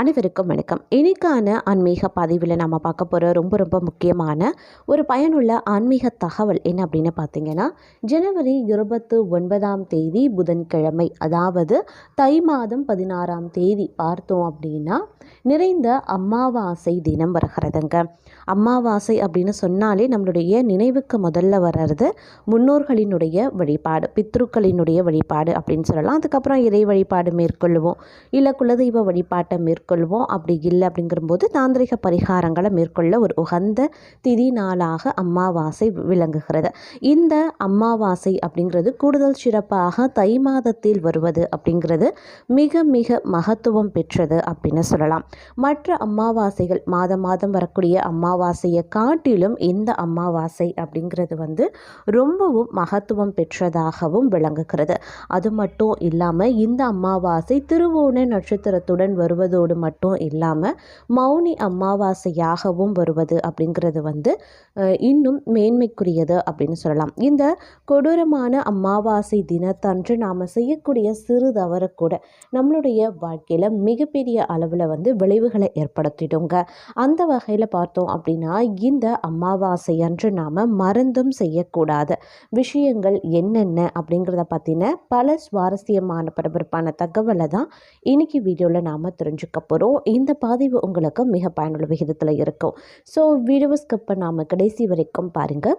அனைவருக்கும் வணக்கம். இன்றைக்கான ஆன்மீக பதிவில் நம்ம பார்க்க போகிற ரொம்ப ரொம்ப முக்கியமான ஒரு பயனுள்ள ஆன்மீக தகவல் என்ன அப்படின்னு பார்த்தீங்கன்னா ஜனவரி இருபத்து ஒன்பதாம் தேதி புதன்கிழமை அதாவது தை மாதம் பதினாறாம் தேதி பார்த்தோம் அப்படின்னா நிறைந்த அமாவாசை தினம் வருகிறதுங்க. அமாவாசை அப்படின்னு சொன்னாலே நம்மளுடைய நினைவுக்கு முதல்ல வர்றது முன்னோர்களினுடைய வழிபாடு பித்ருக்களினுடைய வழிபாடு அப்படின்னு சொல்லலாம். அதுக்கப்புறம் இறை வழிபாடு மேற்கொள்வோம். இல்லை குலதெய்வ வழிபாட்டை மேற்கொள்வோம். அப்படி இல்லை அப்படிங்கிறபோது தாந்திரிக பரிகாரங்களை மேற்கொள்ள ஒரு உகந்த திதி நாளாக அம்மாவாசை விளங்குகிறது. இந்த அம்மாவாசை அப்படிங்கிறது கூடுதல் சிறப்பாக தை மாதத்தில் வருவது அப்படிங்கிறது மிக மிக மகத்துவம் பெற்றது அப்படின்னு சொல்லலாம். மற்ற அம்மாவாசைகள் மாதம் மாதம் வரக்கூடிய அமாவாசையை காட்டிலும் இந்த அமாவாசை அப்படிங்கிறது வந்து ரொம்பவும் மகத்துவம் பெற்றதாகவும் விளங்குகிறது. அது மட்டும் இல்லாமல் இந்த அமாவாசை திருவோண நட்சத்திரத்துடன் வருவதோடு மட்டும் இல்லாமல் மௌனி அமாவாசையாகவும் வருவது அப்படிங்கிறது வந்து இன்னும் மேன்மைக்குரியது அப்படின்னு சொல்லலாம். இந்த கொடூரமான அமாவாசை தினத்தன்று நாம் செய்யக்கூடிய சிறு தவறு கூட நம்மளுடைய வாழ்க்கையில் மிகப்பெரிய அளவில் வந்து விளைவுகளை ஏற்படுத்திடுங்க. அந்த வகையில் பார்த்தோம் அப்படி அப்படின்னா இந்த அமாவாசை அன்று நாம் மறந்தும் செய்யக்கூடாத. விஷயங்கள் என்னென்ன அப்படிங்கிறத பற்றின பல சுவாரஸ்யமான பரபரப்பான தகவலை தான் இன்னைக்கு வீடியோவில் நாம் தெரிஞ்சுக்க போகிறோம் இந்த பதிவு உங்களுக்கு மிக பயனுள்ள விகிதத்தில் இருக்கும். ஸோ வீடியோ ஸ்கிப் நாம் கடைசி வரைக்கும் பாருங்கள்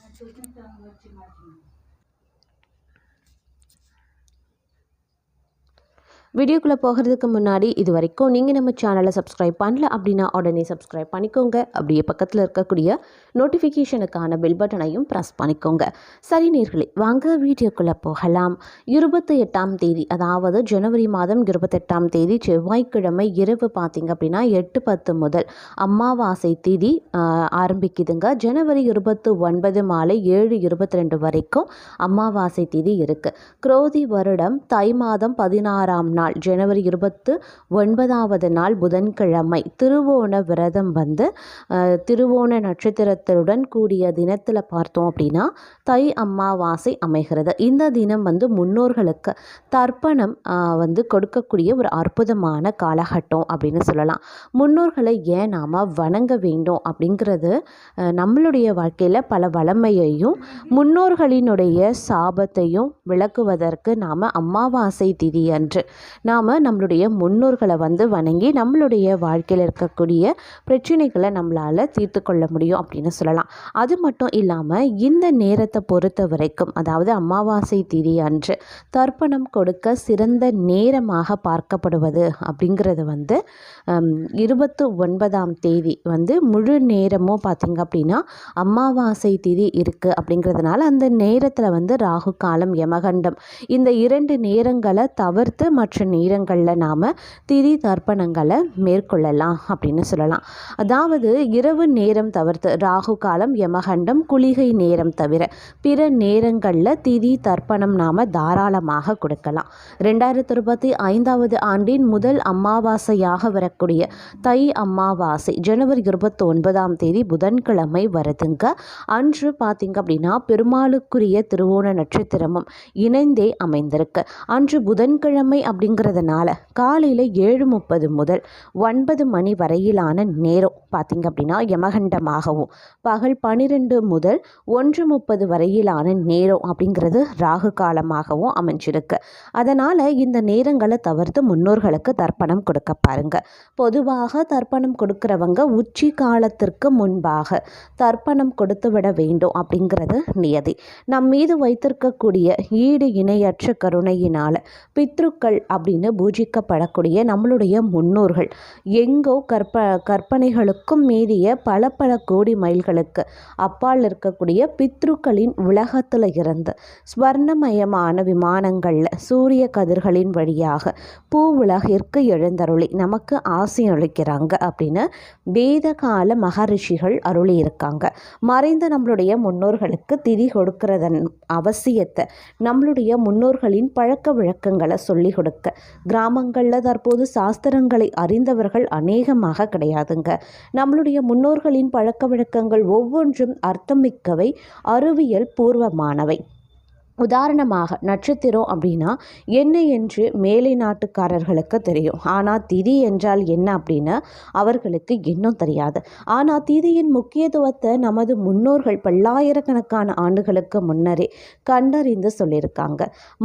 வீடியோக்குள்ளே போகிறதுக்கு முன்னாடி இது வரைக்கும் நீங்கள் நம்ம சேனலை சப்ஸ்கிரைப் பண்ணல அப்படின்னா உடனே சப்ஸ்கிரைப் பண்ணிக்கோங்க. அப்படியே பக்கத்தில் இருக்கக்கூடிய நோட்டிஃபிகேஷனுக்கான பெல் பட்டனையும் ப்ரெஸ் பண்ணிக்கோங்க. சரி நேர்களை வாங்க வீடியோக்குள்ளே போகலாம். இருபத்தி எட்டாம் தேதி அதாவது ஜனவரி மாதம் இருபத்தெட்டாம் தேதி செவ்வாய்க்கிழமை இரவு பார்த்தீங்க அப்படின்னா எட்டு பத்து முதல் அமாவாசை தேதி ஆரம்பிக்குதுங்க. ஜனவரி இருபத்து ஒன்பது மாலை ஏழு இருபத்தி ரெண்டு வரைக்கும் அமாவாசை தேதி இருக்குது குரோதி வருடம் தை மாதம் பதினாறாம் நாள் நாள் ஜனவரி இருபத்து ஒன்பதாவது நாள் புதன்கிழமை திருவோண விரதம் வந்து திருவோண நட்சத்திரத்துடன் கூடிய தினத்தில் பார்த்தோம் அப்படின்னா தை அம்மாவாசை அமைகிறது. இந்த தினம் வந்து முன்னோர்களுக்கு தர்ப்பணம் வந்து கொடுக்கக்கூடிய ஒரு அற்புதமான காலகட்டம் அப்படின்னு சொல்லலாம். முன்னோர்களை ஏன் நாம் வணங்க வேண்டும் அப்படிங்கிறது நம்மளுடைய வாழ்க்கையில் பல வளமையையும் முன்னோர்களினுடைய சாபத்தையும் விளக்குவதற்கு நாம் அமாவாசை திதி அன்று நாம் நம்மளுடைய முன்னோர்களை வந்து வணங்கி நம்மளுடைய வாழ்க்கையில் இருக்கக்கூடிய பிரச்சனைகளை நம்மளால் தீர்த்து கொள்ள முடியும் அப்படின்னு சொல்லலாம். அது மட்டும் இல்லாமல் இந்த நேரத்தை பொறுத்த வரைக்கும் அதாவது அமாவாசை திதி அன்று தர்ப்பணம் கொடுக்க சிறந்த நேரமாக பார்க்கப்படுவது அப்படிங்கிறது வந்து இருபத்து ஒன்பதாம் தேதி வந்து முழு நேரமும் பார்த்திங்க அப்படின்னா அமாவாசை திதி இருக்குது அப்படிங்கிறதுனால அந்த நேரத்தில் வந்து ராகு காலம் யமகண்டம் இந்த இரண்டு நேரங்களை தவிர்த்து மற்ற நேரங்களில் நாம் திதி தர்ப்பணங்களை மேற்கொள்ளலாம் அப்படின்னு சொல்லலாம். அதாவது இரவு நேரம் தவிர்த்து ராகு காலம் யமகண்டம் குளிகை நேரம் தவிர பிற நேரங்களில் திதி தர்ப்பணம் நாம் தாராளமாக கொடுக்கலாம். ரெண்டாயிரத்தி இருபத்தி ஐந்தாவது ஆண்டின் முதல் அமாவாசையாக வரக்கூடிய தை அமாவாசை ஜனவரி இருபத்தி ஒன்பதாம் தேதி புதன்கிழமை வருதுங்க. அன்று பார்த்தீங்க அப்படின்னா பெருமாளுக்குரிய திருவோண நட்சத்திரமும் இணைந்தே அமைந்திருக்கு. அன்று புதன்கிழமை அப்படிங்கிறதுனால காலையில் ஏழு முப்பது முதல் ஒன்பது மணி வரையிலான நேரம் பார்த்தீங்க அப்படின்னா யமகண்டமாகவும் பகல் பன்னிரெண்டு முதல் ஒன்று முப்பது வரையிலான நேரம் அப்படிங்கிறது ராகு காலமாகவும் அமைஞ்சிருக்கு. அதனால் இந்த நேரங்களை தவிர்த்து முன்னோர்களுக்கு தர்ப்பணம் கொடுக்க பாருங்க. பொதுவாக தர்ப்பணம் கொடுக்குறவங்க உச்சி காலத்திற்கு முன்பாக தர்ப்பணம் கொடுத்து விட வேண்டும் அப்படிங்கிறது நியதி. நம் மீது வைத்திருக்கக்கூடிய ஈடு இணையற்ற கருணையினால் பித்ருக்கள் அப்படின்னு பூஜிக்கப்படக்கூடிய நம்மளுடைய முன்னோர்கள். எங்கோ கற்ப கற்பனைகளுக்கும் மீறிய பல பல கோடி மைல்களுக்கு அப்பால் இருக்கக்கூடிய பித்ருக்களின் உலகத்தில் இருந்து ஸ்வர்ணமயமான விமானங்களில் சூரிய கதிர்களின் வழியாக பூ உலகிற்கு எழுந்தருளி நமக்கு ஆசை அளிக்கிறாங்க அப்படின்னு வேதகால மகரிஷிகள் அருளி இருக்காங்க மறைந்த நம்மளுடைய முன்னோர்களுக்கு திதி கொடுக்கறதன் அவசியத்தை நம்மளுடைய முன்னோர்களின் பழக்க வழக்கங்களை சொல்லிக் கொடுக்க கிராமங்களில் தற்போது சாஸ்திரங்களை அறிந்தவர்கள் அநேகமாக கிடையாதுங்க. நம்மளுடைய முன்னோர்களின் பழக்க வழக்கங்கள் ஒவ்வொன்றும் அர்த்தமிக்கவை அறிவியல் பூர்வமானவை. உதாரணமாக நட்சத்திரம் அப்படின்னா என்ன என்று மேலை நாட்டுக்காரர்களுக்கு தெரியும். ஆனால் திதி என்றால் என்ன அப்படின்னு அவர்களுக்கு இன்னும் தெரியாது. ஆனால் திதியின் முக்கியத்துவத்தை நமது முன்னோர்கள் பல்லாயிரக்கணக்கான ஆண்டுகளுக்கு முன்னரே கண்டறிந்து சொல்லியிருக்காங்க.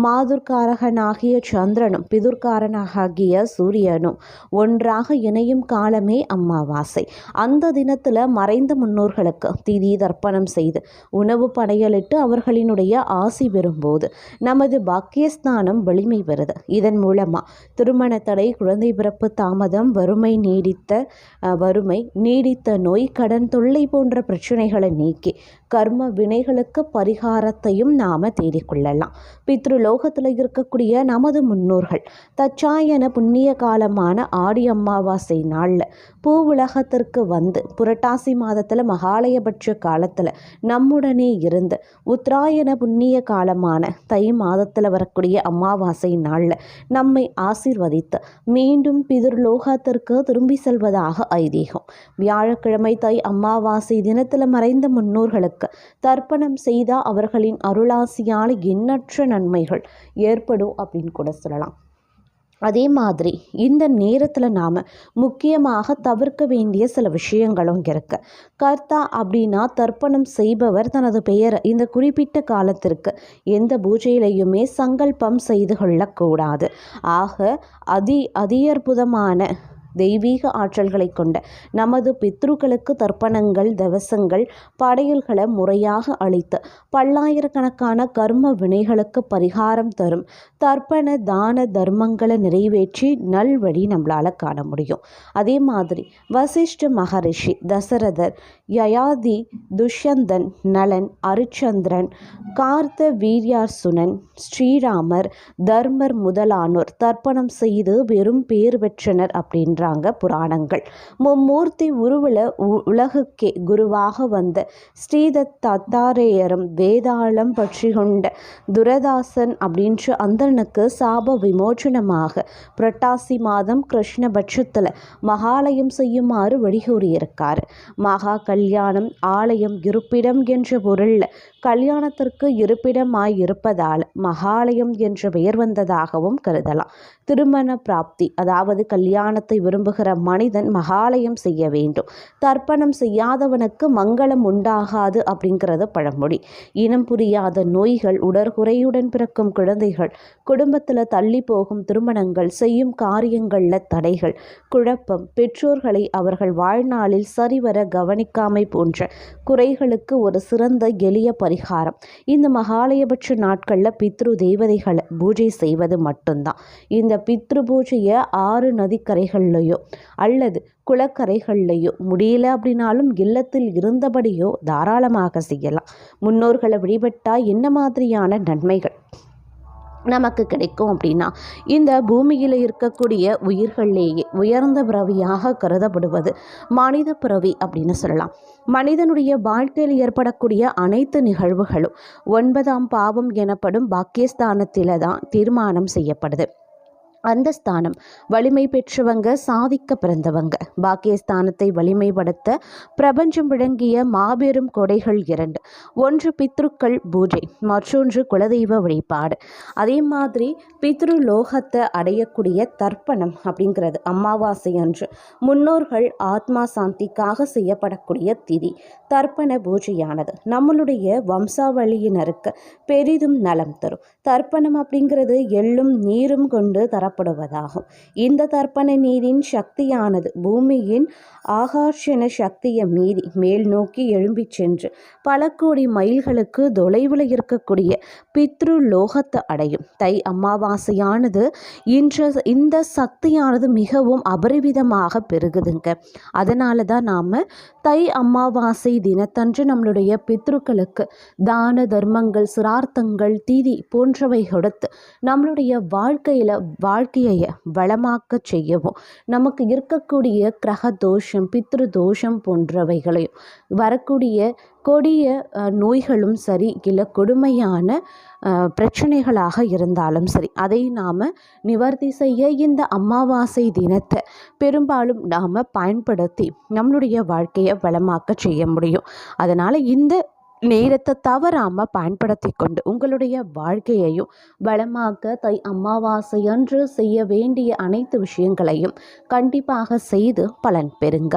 மாதுர்காரகனாகிய சந்திரனும் பிதுர்காரனாகிய சூரியனும் ஒன்றாக இணையும் காலமே அம்மாவாசை. அந்த தினத்தில் மறைந்த முன்னோர்களுக்கு திதி தர்ப்பணம் செய்து உணவு படையலிட்டு அவர்களினுடைய ஆசி வரும்போது நமது பாக்கியஸ்தானம் வலிமை பெறுது. இதன் மூலமாக திருமண தடை குழந்தை பிறப்பு தாமதம் வறுமை நீடித்த வறுமை நீடித்த நோய் கடன் தொல்லை போன்ற பிரச்சனைகளை நீக்கி கர்ம வினைகளுக்கு பரிகாரத்தையும் நாம் தேடிக்கொள்ளலாம். பித்ருலோகத்தில் இருக்கக்கூடிய நமது முன்னோர்கள் தச்சாயன புண்ணிய காலமான ஆடி அமாவாசை நாளில் பூ உலகத்திற்கு வந்து புரட்டாசி மாதத்தில் மகாலயபட்ச காலத்தில் நம்முடனே இருந்து உத்தராயண புண்ணிய காலமான தை மாதத்தில் வரக்கூடிய அமாவாசை நாளில் நம்மை ஆசிர்வதித்து மீண்டும் பிதர்லோகத்திற்கு திரும்பி செல்வதாக ஐதீகம். வியாழக்கிழமை தை அமாவாசை தினத்தில் மறைந்த முன்னோர்களுக்கு தர்ப்பணம் செய்தால் அவர்களின் அருளாசியால் எண்ணற்ற நன்மைகள் ஏற்படும் அப்படின்னு கூட சொல்லலாம். அதே மாதிரி இந்த நேரத்தில் நாம் முக்கியமாக தவிர்க்க வேண்டிய சில விஷயங்களும் இருக்கு. கர்த்தா அப்படின்னா தர்ப்பணம் செய்பவர் தனது பெயரை இந்த குறிப்பிட்ட காலத்திற்கு எந்த பூஜையிலையுமே சங்கல்பம் செய்து கொள்ளக்கூடாது. ஆக அதி அதியற்புதமான தெய்வீக ஆற்றல்களை கொண்ட நமது பித்ருக்களுக்கு தர்ப்பணங்கள் தவசங்கள் படையல்களை முறையாக அளித்து பல்லாயிரக்கணக்கான கர்ம வினைகளுக்கு பரிகாரம் தரும் தர்ப்பண தான தர்மங்களை நிறைவேற்றி நல்வழி நம்மளால் காண முடியும். அதே மாதிரி வசிஷ்ட மகரிஷி தசரதர் யயாதி துஷ்யந்தன் நலன் அரிச்சந்திரன் கார்த்த வீரியார்சுனன் ஸ்ரீராமர் தர்மர் முதலானோர் தர்ப்பணம் செய்து வெறும் பேர் பெற்றனர் அப்படின்றார் சொல்கிறாங்க புராணங்கள். மும்மூர்த்தி உருவில் உலகுக்கே குருவாக வந்த ஸ்ரீதத் தத்தாரேயரும் வேதாளம் பற்றி கொண்ட துரதாசன் அப்படின்ற அந்தனுக்கு சாப விமோச்சனமாக புரட்டாசி மாதம் கிருஷ்ணபட்சத்தில் மகாலயம் செய்யுமாறு வழிகூறியிருக்கார். மகா கல்யாணம் ஆலயம் இருப்பிடம் என்ற பொருளில் கல்யாணத்திற்கு இருப்பிடமாய் இருப்பதால் மகாலயம் என்ற பெயர் வந்ததாகவும் கருதலாம். திருமண பிராப்தி அதாவது கல்யாணத்தை விரும்புகிற மனிதன் மகாலயம் செய்ய வேண்டும். தர்ப்பணம் செய்யாதவனுக்கு மங்களம் உண்டாகாது அப்படிங்கிறது பழமொழி. இனம் புரியாத நோய்கள் உடற்குறையுடன் பிறக்கும் குழந்தைகள் குடும்பத்தில் தள்ளி போகும் திருமணங்கள் செய்யும் காரியங்களில் தடைகள் குழப்பம் பெற்றோர்களை அவர்கள் வாழ்நாளில் சரிவர கவனிக்காமை போன்ற குறைகளுக்கு ஒரு சிறந்த எளிய பரி பரிகாரம். இந்த மகாலயபட்ச நாட்களில் பித்ரு தேவதைகளை பூஜை செய்வது மட்டும்தான். இந்த பித்ரு பூஜையை ஆறு நதிக்கரைகள்லையோ அல்லது குளக்கரைகள்லையோ முடியல அப்படின்னாலும் இல்லத்தில் இருந்தபடியோ தாராளமாக செய்யலாம். முன்னோர்களை வழிபட்டால் என்ன மாதிரியான நன்மைகள்? நமக்கு கிடைக்கும் அப்படின்னா இந்த பூமியில் இருக்கக்கூடிய உயிர்கள்லேயே உயர்ந்த பிறவியாக கருதப்படுவது மனித பிறவி அப்படின்னு சொல்லலாம். மனிதனுடைய வாழ்க்கையில் ஏற்படக்கூடிய அனைத்து நிகழ்வுகளும் ஒன்பதாம் பாவம் எனப்படும் பாக்கியஸ்தானத்தில் தான் தீர்மானம் செய்யப்படுது. அந்த ஸ்தானம் வலிமை பெற்றவங்க சாதிக்க பிறந்தவங்க. பாக்கியஸ்தானத்தை வலிமைப்படுத்த பிரபஞ்சம் விளங்கிய மாபெரும் கொடைகள் இரண்டு. ஒன்று பித்ருக்கள் பூஜை மற்றொன்று குலதெய்வ வழிபாடு. அதே மாதிரி பித்ரு லோகத்தை அடையக்கூடிய தர்ப்பணம் அப்படிங்கிறது அமாவாசை அன்று. முன்னோர்கள் ஆத்மா சாந்திக்காக செய்யப்படக்கூடிய திதி தர்ப்பண பூஜையானது. நம்மளுடைய வம்சாவளியினருக்கு பெரிதும் நலம் தரும். தர்ப்பணம் அப்படிங்கிறது எள்ளும் நீரும் கொண்டு தரப்படுவதாகும் இந்த தர்ப்பண நீரின் சக்தியானது பூமியின் ஆகாஷன சக்தியை மீறி மேல் நோக்கி எழும்பிச் சென்று பல கோடி மைல்களுக்கு தொலைவில் இருக்கக்கூடிய பித்ரு லோகத்தை அடையும். தை அமாவாசையானது இன்ற இந்த சக்தியானது மிகவும் அபரிவிதமாக பெருகுதுங்க. அதனால தான் நாம் தை அமாவாசை தினத்தன்று நம்மளுடைய பித்ருக்களுக்கு தான தர்மங்கள் சிரார்த்தங்கள் தீதி போன்றவை கொடுத்து நம்மளுடைய வாழ்க்கையில் வா வாழ்க்கையை வளமாக்க செய்யவும் நமக்கு இருக்கக்கூடிய கிரக தோஷம் பித்ரு தோஷம் போன்றவைகளையும் வரக்கூடிய கொடிய நோய்களும் சரி இல்லை கொடுமையான பிரச்சனைகளாக இருந்தாலும் சரி அதை நாம் நிவர்த்தி செய்ய இந்த அமாவாசை தினத்தை பெரும்பாலும் நாம் பயன்படுத்தி நம்மளுடைய வாழ்க்கையை வளமாக்க செய்ய முடியும். அதனால் இந்த நேரத்தை தவறாமல் பயன்படுத்தி கொண்டு உங்களுடைய வாழ்க்கையையும் வளமாக்க தை அமாவாசை அன்று செய்ய வேண்டிய அனைத்து விஷயங்களையும் கண்டிப்பாக செய்து பலன் பெறுங்க.